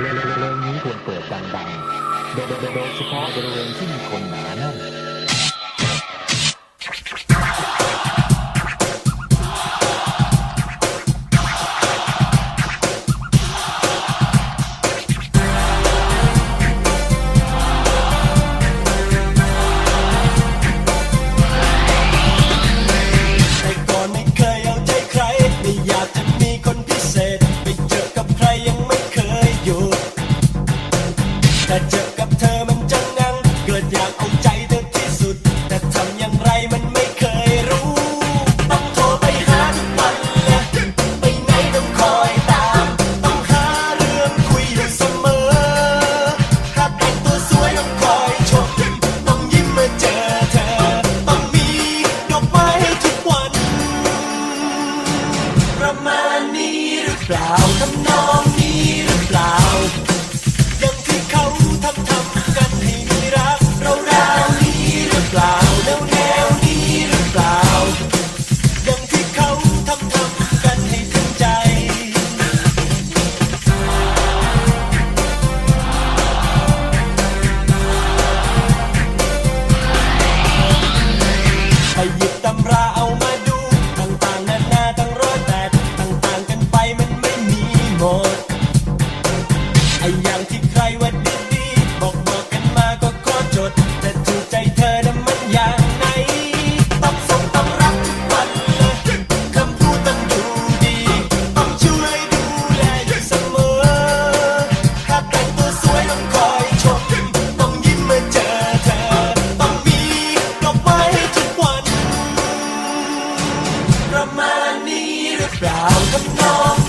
เพลงนี้ควรเปิดดังๆโดยโดยโดยเฉพาะบริเวณที่มีคนหนาแน่น เจอกับเธอมันจังงัง เกิดอยากเอาใจเธอที่สุด แต่ทำย่งไรมันไม่เคยรู้ ต้องโทรไปหาทุกวันและไปไหนต้อคอยต้องหาเรื่องคุยอยู่เสมอ หากแต่ตัวสวยต้อคอยชม ต้องยิ้มมื่เจอเธอ ต้องมีดอกไม้ทุกวันระมานีรือเปล่ proud.